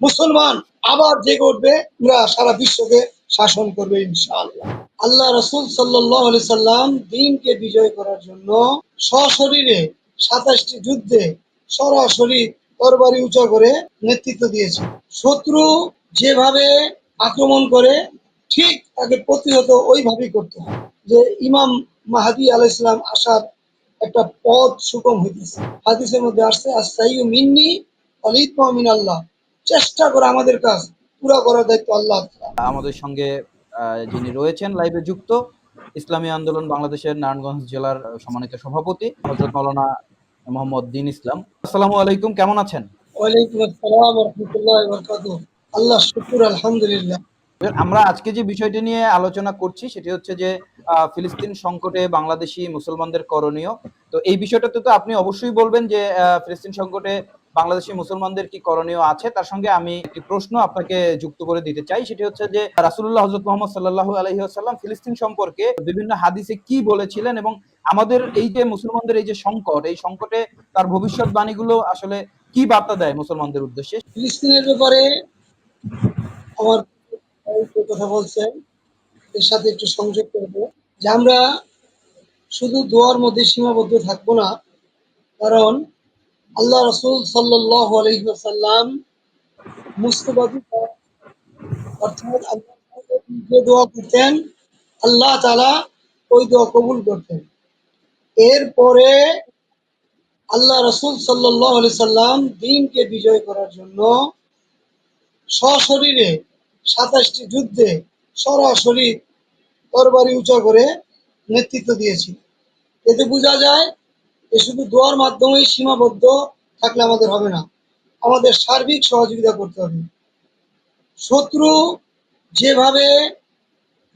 মুসলমান আবার জেগে উঠবে আমরা সারা বিশ্বকে শাসন করবে ইনশাআল্লাহ। আল্লাহ রসুল সাল্লাহ আলি সাল্লাম দিনকে বিজয় করার জন্য সশরীরে সাতাশটি যুদ্ধে সরাসরি তরবারি উঁচা করে নেতৃত্ব দিয়েছে। শত্রু যেভাবে আক্রমণ করে, ঠিক তাকে প্রতিহত ওইভাবেই করতে হয়। যে ইমাম মাহাদি আলাহ ইসলাম আসার একটা পথ সুগম হইতেছে। হাদিসের মধ্যে আসছে আসাইউ মিন্নি অলিত মিন আল্লাহ চেষ্টা করে আমাদের কাজ পুরা করার দায়িত্ব আল্লাহ। আমাদের সঙ্গে যিনি রয়েছেন লাইভে যুক্ত ইসলামী আন্দোলন বাংলাদেশের নারায়ণগঞ্জ জেলার সম্মানিত সভাপতি হজরত মৌলানা মোহাম্মদ দিন ইসলাম। আসসালামু আলাইকুম কেমন আছেন? ওয়ালাইকুম আসসালাম রহমতুল্লাহ বরকাত আল্লাহ শুকুর আলহামদুলিল্লাহ। আমরা আজকে যে বিষয়টি নিয়ে আলোচনা করছি সেটি হচ্ছে যে ফিলিস্তিন সংকটে বাংলাদেশি মুসলমানদের করণীয়। তো এই বিষয়টাতে তো আপনি অবশ্যই বলবেন যে ফিলিস্তিন সংকটে বাংলাদেশি মুসলমানদের কি করণীয় আছে? তার সঙ্গে আমি একটি প্রশ্ন আপনাকে যুক্ত করে দিতে চাই। সেটি হচ্ছে যে রাসুল্লাহ হজরত মোহাম্মদ সাল্লাহ আলহিহাল্লাম ফিলিস্তিন সম্পর্কে বিভিন্ন হাদিসে কি বলেছিলেন এবং আমাদের এই যে মুসলমানদের এই যে সংকট, এই সংকটে তার ভবিষ্যৎবাণীগুলো আসলে কি বার্তা দেয় মুসলমানদের উদ্দেশ্যে? ফিলিস্তিনের ব্যাপারে আমার কথা বলছেন এর সাথে একটু সংযোগ করব। যে আমরা শুধু দোয়ার মধ্যে সীমাবদ্ধ থাকব না, কারণ আল্লাহ রসুল সাল্লাহ আলহিহাসাল্লাম মুস্তবাদী অর্থাৎ যে দোয়া করতেন, আল্লাহ তালা ওই দোয়া কবুল করতেন। এরপরে আল্লাহ রসুল সাল্লাহ আলি সাল্লাম দিনকে বিজয় করার জন্য সশরীরে সাতাশটি যুদ্ধে সরাসরি তরবারি উঁচা করে নেতৃত্ব দিয়েছি এতে বোঝা যায় যে শুধু দোয়ার মাধ্যমেই সীমাবদ্ধ থাকলে আমাদের হবে না। আমাদের সার্বিক সহযোগিতা করতে হবে। শত্রু যেভাবে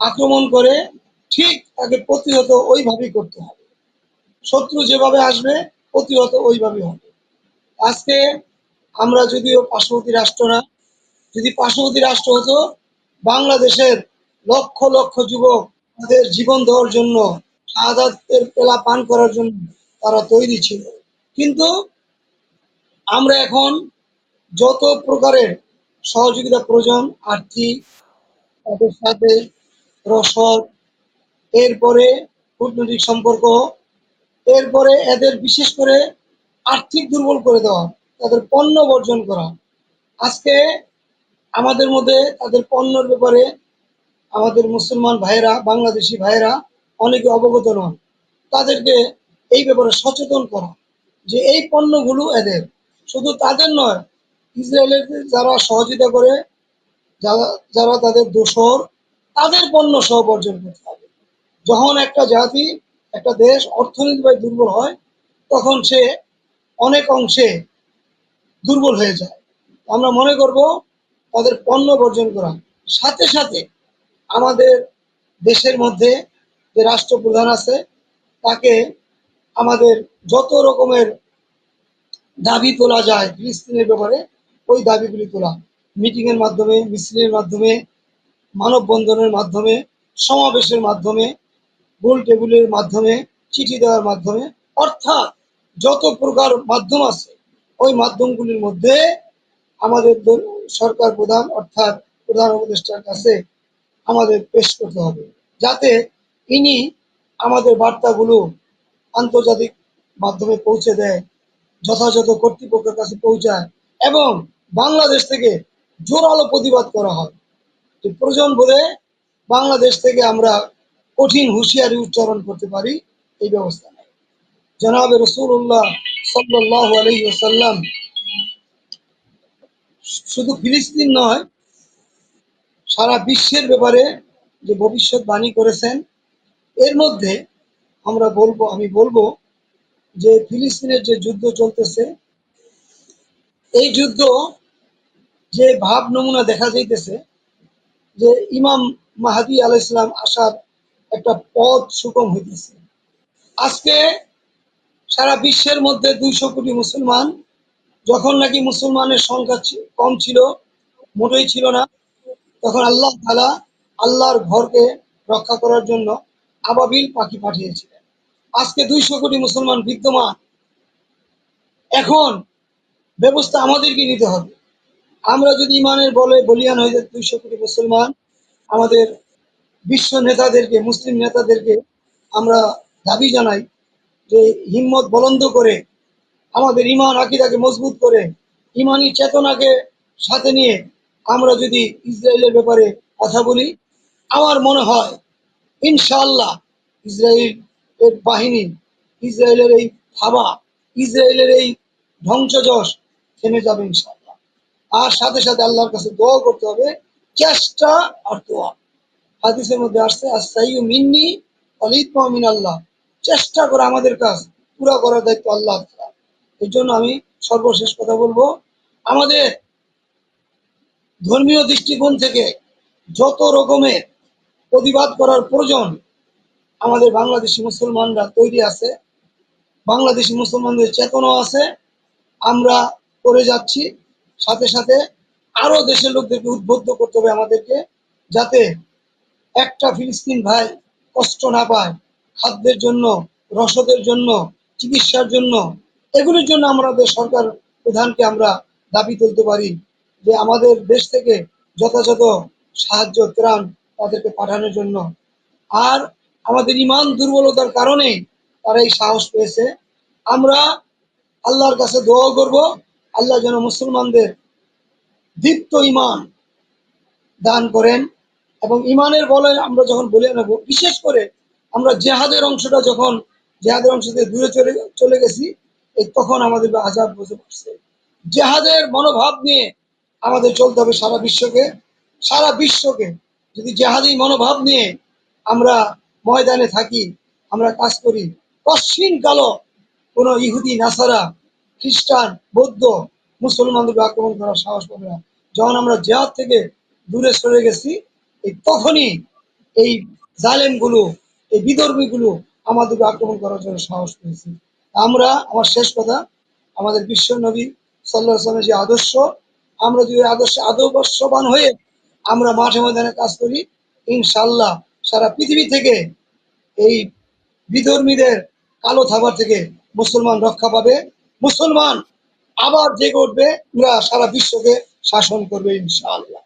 আক্রমণ করে, ঠিক তাকে প্রতিহত ওইভাবেই করতে হবে। শত্রু যেভাবে আসবে, প্রতিহত ওইভাবেই হবে। আজকে আমরা যদিও পার্শ্ববর্তী রাষ্ট্র না, যদি পার্শ্ববর্তী রাষ্ট্র হতো, বাংলাদেশের লক্ষ লক্ষ যুবক তাদের জীবন দেওয়ার জন্য শাহাদাতের পেলা পান করার জন্য তারা তৈরি ছিল। কিন্তু আমরা এখন যত প্রকারের সহযোগিতা প্রয়োজন, আর্থিক, তাদের সাথে রসদ, এরপরে কূটনৈতিক সম্পর্ক, এরপরে এদের বিশেষ করে আর্থিক দুর্বল করে দেওয়া, তাদের পণ্য বর্জন করা। আজকে আমাদের মধ্যে তাদের পণ্যর ব্যাপারে আমাদের মুসলমান ভাইরা বাংলাদেশি ভাইরা অনেকে অবগত নন। তাদেরকে এই ব্যাপারে সচেতন করা যে এই পণ্যগুলো এদের। শুধু তাদের নয়, ইসরায়েলের যারা সহযোগিতা করে, যারা যারা তাদের দোসর তাদের পণ্য সহ বর্জন করতে হবে। যখন একটা জাতি, একটা দেশ অর্থনৈতিকভাবে দুর্বল হয়, তখন সে অনেক অংশে দুর্বল হয়ে যায়। আমরা মনে করব তাদের পণ্য বর্জন করা। সাথে সাথে আমাদের দেশের মধ্যে যে রাষ্ট্রপ্রধান আছে, তাকে আমাদের যত রকমের দাবি তোলা যায় ফিলিস্তিনের ব্যাপারে, ওই দাবিগুলি তোলা। মিটিংয়ের মাধ্যমে, মিছিলের মাধ্যমে, মানববন্ধনের মাধ্যমে, সমাবেশের মাধ্যমে গোল টেবিলের মাধ্যমে, চিঠি দেওয়ার মাধ্যমে, অর্থাৎ যত প্রকার মাধ্যম আছে, ওই মাধ্যমগুলির মধ্যে আমাদের সরকার প্রধান অর্থাৎ প্রধান উপদেষ্টার কাছে আমাদের পেশ করতে হবে। যাতে ইনি আমাদের বার্তাগুলো আন্তর্জাতিক মাধ্যমে পৌঁছে দেয়, যথাযথ কর্তৃপক্ষের কাছে পৌঁছায় এবং বাংলাদেশ থেকে জোরালো প্রতিবাদ করা হয়। প্রয়োজন বোধে বাংলাদেশ থেকে আমরা কঠিন হুঁশিয়ারি উচ্চারণ করতে পারি, এই ব্যবস্থা নেই। জনাবে রসুল্লাহ সাল্লাহ আলহি ওসাল্লাম শুধু ফিলিস্তিন নয়, সারা বিশ্বের ব্যাপারে যে ভবিষ্যৎবাণী করেছেন, এর মধ্যে আমরা বলব, আমি বলব যে ফিলিস্তিনের যে যুদ্ধ চলতেছে, এই যুদ্ধ যে ভাব নমুনা দেখা যাইতেছে, যে ইমাম মাহাদি আলাহ ইসলাম আসার একটা পথ সুগম হইতেছে। আজকে সারা বিশ্বের মধ্যে দুইশো কোটি মুসলমান, যখন নাকি মুসলমানের সংখ্যা কম ছিল, মোটেই ছিল না, তখন আল্লাহ তালা আল্লাহর ঘরকে রক্ষা করার জন্য আবাবিল পাখি পাঠিয়েছিলেন আজকে দুইশো কোটি মুসলমান বিদ্যমান। এখন ব্যবস্থা আমাদেরকে নিতে হবে। আমরা যদি ইমানের বলে বলিয়ান হয়ে যায় দুইশো কোটি মুসলমান, আমাদের বিশ্ব নেতাদেরকে, মুসলিম নেতাদেরকে আমরা দাবি জানাই যে হিম্মত বলন্দ করে, আমাদের ইমান আকিদাকে মজবুত করে, ইমানি চেতনাকে সাথে নিয়ে আমরা যদি ইসরায়েলের ব্যাপারে কথা বলি, আমার মনে হয় ইনশাআল্লাহ ইসরায়েল এর বাহিনী ইসরায়েলের এই থাবা, ইসরায়েলের এই ধ্বংসযশ থেমে যাবে ইনশাআল্লাহ। আর সাথে সাথে আল্লাহর কাছে দোয়া করতে হবে, চেষ্টা আর দোয়া। হাদিসের মধ্যে আসছে আসাইউ মিন্নি অলিত মিন আল্লাহ চেষ্টা করে আমাদের কাজ, পুরা করার দায়িত্ব আল্লাহ। এই জন্য আমি সর্বশেষ কথা বলব, আমাদের ধর্মীয় দৃষ্টিকোণ থেকে যত রকমের প্রতিবাদ করার প্রয়োজন আমাদের বাংলাদেশি মুসলমানরা তৈরি আছে, বাংলাদেশি মুসলমানদের চেতনা আছে। আমরা করে যাচ্ছি, সাথে সাথে আরও দেশের লোকদেরকে উদ্বুদ্ধ করতে হবে আমাদেরকে, যাতে একটা ফিলিস্তিন ভাই কষ্ট না পায়, খাদ্যের জন্য, রসদের জন্য, চিকিৎসার জন্য, এগুলির জন্য আমাদের সরকার প্রধানকে আমরা দাবি তুলতে পারি যে আমাদের দেশ থেকে যথাযথ সাহায্য ত্রাণ তাদেরকে পাঠানোর জন্য। আর আমাদের ইমান দুর্বলতার কারণে তারা এই সাহস পেয়েছে। আমরা আল্লাহর কাছে দোয়া করব, আল্লাহ যেন মুসলমানদের দীপ্ত ইমান দান করেন এবং ইমানের বলে আমরা যখন বলে নেব, বিশেষ করে আমরা জেহাদের অংশটা যখন, জেহাদের অংশ থেকে দূরে চলে চলে গেছি এই তখন আমাদের আজাদ বুঝে পড়ছে জেহাদের মনোভাব নিয়ে আমাদের চলতে হবে সারা বিশ্বকে। সারা বিশ্বকে যদি জেহাদি মনোভাব নিয়ে আমরা ময়দানে থাকি, আমরা কাজ করি। পশ্চিম কালো কোনো ইহুদি, নাসারা, খ্রিস্টান, বৌদ্ধ, মুসলমানদের আক্রমণ করার সাহস পাবে না। যখন আমরা জেহাদ থেকে দূরে সরে গেছি, এই তখনই এই জালেমগুলো, এই বিধর্মীগুলো আমাদেরকে আক্রমণ করার জন্য সাহস পেয়েছে। আমরা, আমার শেষ কথা, আমাদের বিশ্ব নবী সাল্লাহ আসলামের যে আদর্শ, আমরা যদি আদর্শ আদর্শবান হয়ে আমরা মাঠে ময়দানে কাজ করি ইনশাল্লাহ সারা পৃথিবী থেকে এই বিধর্মীদের কালো থাবার থেকে মুসলমান রক্ষা পাবে। মুসলমান আবার জেগে উঠবে ওরা সারা বিশ্বকে শাসন করবে ইনশাআল্লাহ।